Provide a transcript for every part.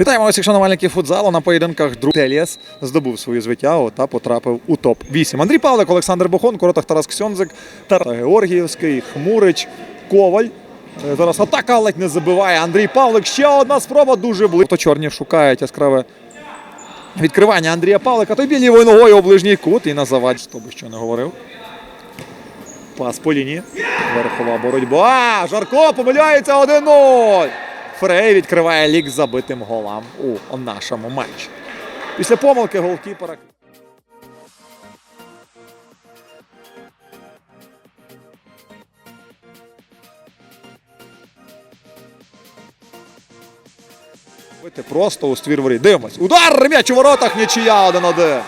Вітаємо усіх шанувальників футзалу на поєдинках друг Теліас здобув свою звитягу та потрапив у топ 8 Андрій Павлик, Олександр Бохон, Коротах Тарас Ксьонзик, Тарас Георгіївський, Хмурич, Коваль. Е, Зараз атака ледь не забиває. Андрій Павлик. Ще одна спроба дуже близько. Чорні шукають яскраве відкривання Андрія Павлика. Тобі лівою ногою у ближній кут і на завадь, хто би що не говорив. Пас по лінії. Верхова боротьба. Жарко помиляється 1-0. Фрей відкриває лік забитим голам у нашому матчі. Після помилки голкіпера. Просто у ствір воріт. Дивимось. Удар! М'яч у воротах. Нічия 1-1.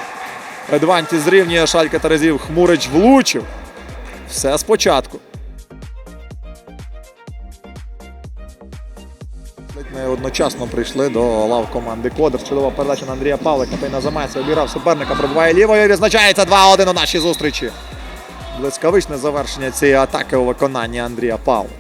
Едванті зрівнює Шалька Терезів. Хмурич влучив. Все спочатку. Ми одночасно прийшли до лав команди Кодер. Чудова передача на Андрія Павлика. Той на замеці обіграв суперника, пробиває лівою відзначається 2-1 у нашій зустрічі. Блискавичне завершення цієї атаки у виконанні Андрія Павлика.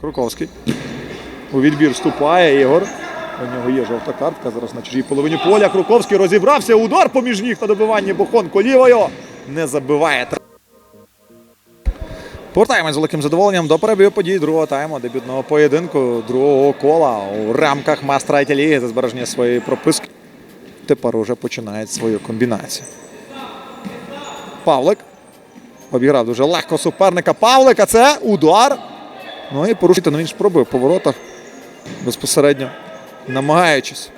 Круковський. У відбір вступає Ігор. У нього є жовта картка. Зараз на чужій половині поля. Круковський розібрався. Удар поміж ніг на добиванні Бохонко лівою. Не забиває. Повертаємось з великим задоволенням до перебігу подій другого тайму дебютного поєдинку другого кола у рамках Мастрайті Ліги за збереження своєї прописки. Тепер уже починає свою комбінацію. Павлик. Обіграв дуже легко суперника. Павлика. Це удар. Ну і порушити на він ж пробив по воротах безпосередньо намагаючись.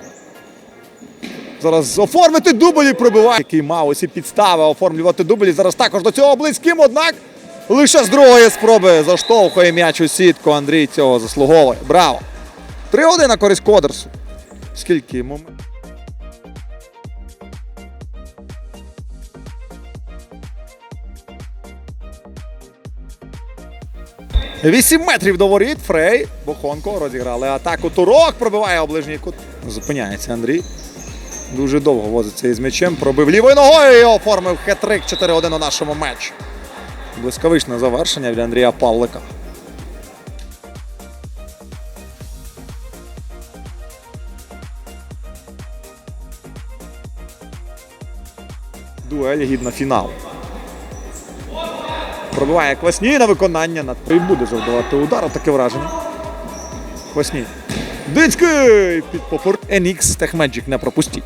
Зараз оформити дублі пробиває, який мав усі підстави оформлювати дублі. Зараз також до цього близьким, однак лише з другої спроби заштовхує м'яч у сітку. Андрій цього заслуговує. Браво! 3-1 на користь Кодерсу. Скільки момент? 8 метрів до воріт. Фрей. Бохонко розіграли. Атаку Турок пробиває оближній кут. Зупиняється Андрій. Дуже довго возиться із м'ячем. Пробив лівою ногою і оформив хетрик 4-1 у нашому матчі. Блискавичне завершення від Андрія Павлика. Дуель гідна фінал. Пробиває Квасній на виконання. На... І буде завдавати удару, таке враження. Квасній. Дицький! Під попор. NX Techmagic не пропустіть.